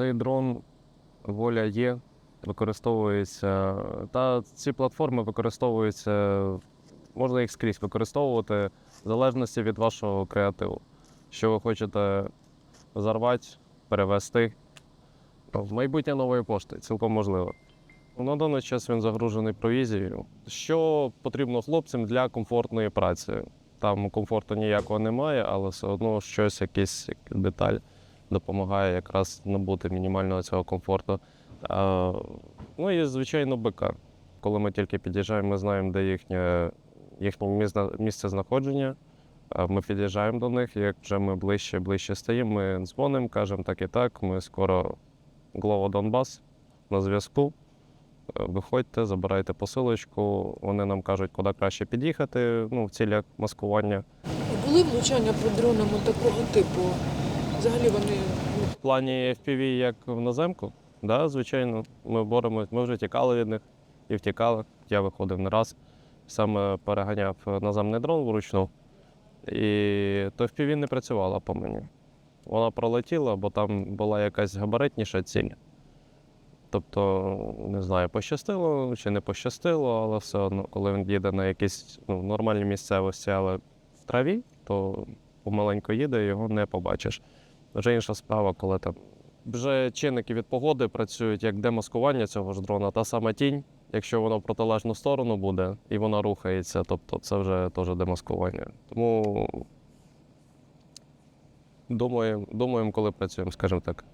Цей дрон воля є, використовується. Та ці платформи використовуються, можна їх скрізь використовувати в залежності від вашого креативу. Що ви хочете зарвати, перевести. В майбутнє нової пошти, цілком можливо. На даний час він загружений провізією. Що потрібно хлопцям для комфортної праці? Там комфорту ніякого немає, але все одно щось, якийсь деталь допомагає якраз набути мінімального цього комфорту. А, ну і, звичайно, БК. Коли ми тільки під'їжджаємо, ми знаємо, де їхнє, їхнє місце, знаходження. Ми під'їжджаємо до них, як вже ми ближче ближче стаємо, ми дзвонимо, кажемо так і так, ми скоро Глова Донбас на зв'язку. Е, Виходьте, забирайте посилочку, вони нам кажуть, куди краще під'їхати ну, в цілях маскування. Були влучання по дронам такого типу? Взагалі вони ну, В плані FPV як в наземку, да, звичайно, ми боремось, ми вже тікали від них і втікали. Я виходив не раз, саме переганяв наземний дрон вручну. І то FPV не працювала по мені. Вона пролетіла, бо там була якась габаритніша ціль. Тобто, не знаю, пощастило чи не пощастило, але все одно, коли він їде на якісь ну, нормальній місцевості, але в траві, то помаленько їде, його не побачиш. Вже інша справа, коли там вже чинники від погоди працюють як демаскування цього ж дрона, та сама тінь, якщо вона в протилежну сторону буде і вона рухається, тобто це вже теж демаскування. Тому думаємо, думаємо, коли працюємо, скажімо так.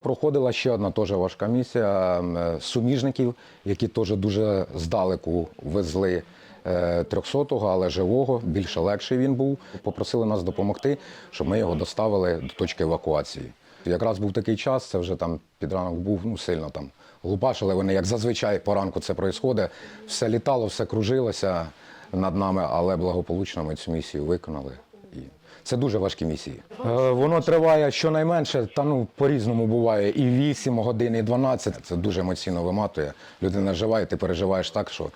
Проходила ще одна теж важка місія суміжників, які теж дуже здалеку везли 300-го, але живого, більше легший він був. Попросили нас допомогти, щоб ми його доставили до точки евакуації. Якраз був такий час, це вже там під ранок був ну, сильно там глупашили. Вони, як зазвичай по ранку це відбувається. Все літало, все кружилося над нами, але благополучно ми цю місію виконали. І це дуже важкі місії. Е, Воно триває щонайменше, та ну по-різному буває. І 8 годин, і 12. Це дуже емоційно виматує. Людина жива, і ти переживаєш так, що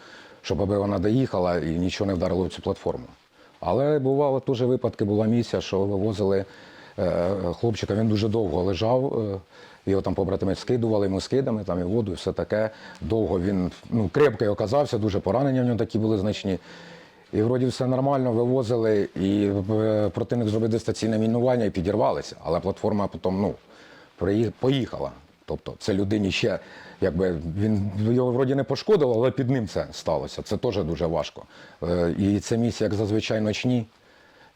щоб аби вона доїхала і нічого не вдарило в цю платформу. Але бувало теж випадки, була місія, що вивозили е, хлопчика, він дуже довго лежав. е, Його там побратими скидували йому скидами, там і воду, і все таке. Довго він ну, крепкий оказався, дуже поранення в нього такі були значні. І вроді все нормально, вивозили, і е, противник зробив дистанційне мінування і підірвалися. Але платформа потім ну, поїхала. Тобто це людині ще, якби він його вроді не пошкодило, але під ним це сталося. Це теж дуже важко. Е, І це місія, як зазвичай ночні,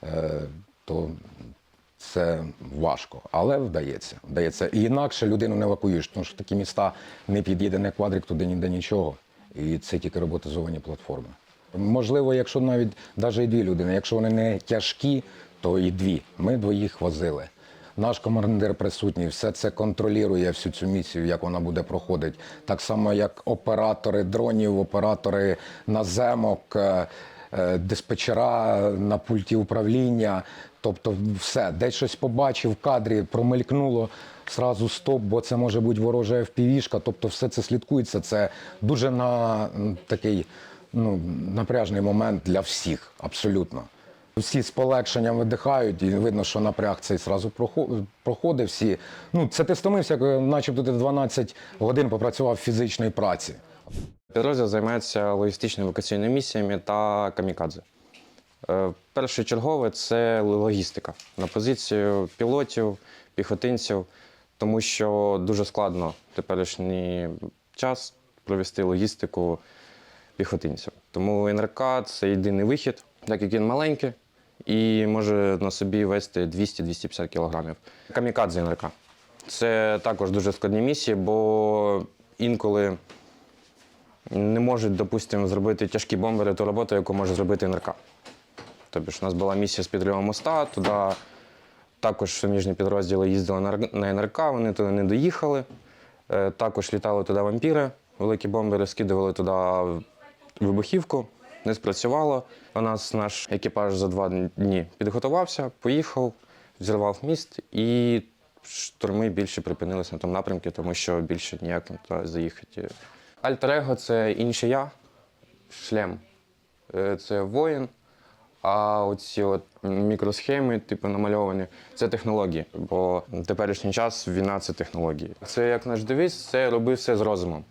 е, то це важко, але вдається. вдається. І інакше людину не евакуюєш, тому що такі міста не під'їде не квадрик, туди ніде нічого. І це тільки роботизовані платформи. Можливо, якщо навіть навіть і дві людини, якщо вони не тяжкі, то і дві. Ми двоїх возили. Наш командир присутній, все це контролює всю цю місію, як вона буде проходити. Так само, як оператори дронів, оператори наземок, е, е, диспетчера на пульті управління. Тобто, все, десь щось побачив в кадрі, промелькнуло, сразу стоп, бо це може бути ворожа FPV-шка. Тобто, все це слідкується. Це дуже на такий ну, напряжний момент для всіх, абсолютно. Всі з полегшенням видихають, і видно, що напряг цей зразу прохо- проходить. Всі. Ну, це ти стомився, е, начебто ти 12 годин попрацював в фізичній праці. Підрозділ займається логістичними евакуаційними місіями та камікадзе. Е, Першочергове це логістика на позицію пілотів, піхотинців, тому що дуже складно в теперішній час провести логістику піхотинців. Тому НРК це єдиний вихід, так як він маленький і може на собі вести 200-250 кілограмів. Камікадзе НРК. Це також дуже складні місії, бо інколи не можуть, допустимо, зробити тяжкі бомбери ту роботу, яку може зробити НРК. Тобто у нас була місія з підриву моста, туди також суміжні підрозділи їздили на НРК, вони туди не доїхали. Е, Також літали туди вампіри, великі бомбери, скидували туди вибухівку, не спрацювало. У нас наш екіпаж за два дні підготувався, поїхав, взірвав міст і штурми більше припинилися на тому напрямку, тому що більше ніяк не заїхати. Альтер-его – це інший я, шлем. Е, Це воїн, А оці от мікросхеми, типу намальовані, це технології. Бо на теперішній час війна це технології. Це як наш девіз, це роби все з розумом.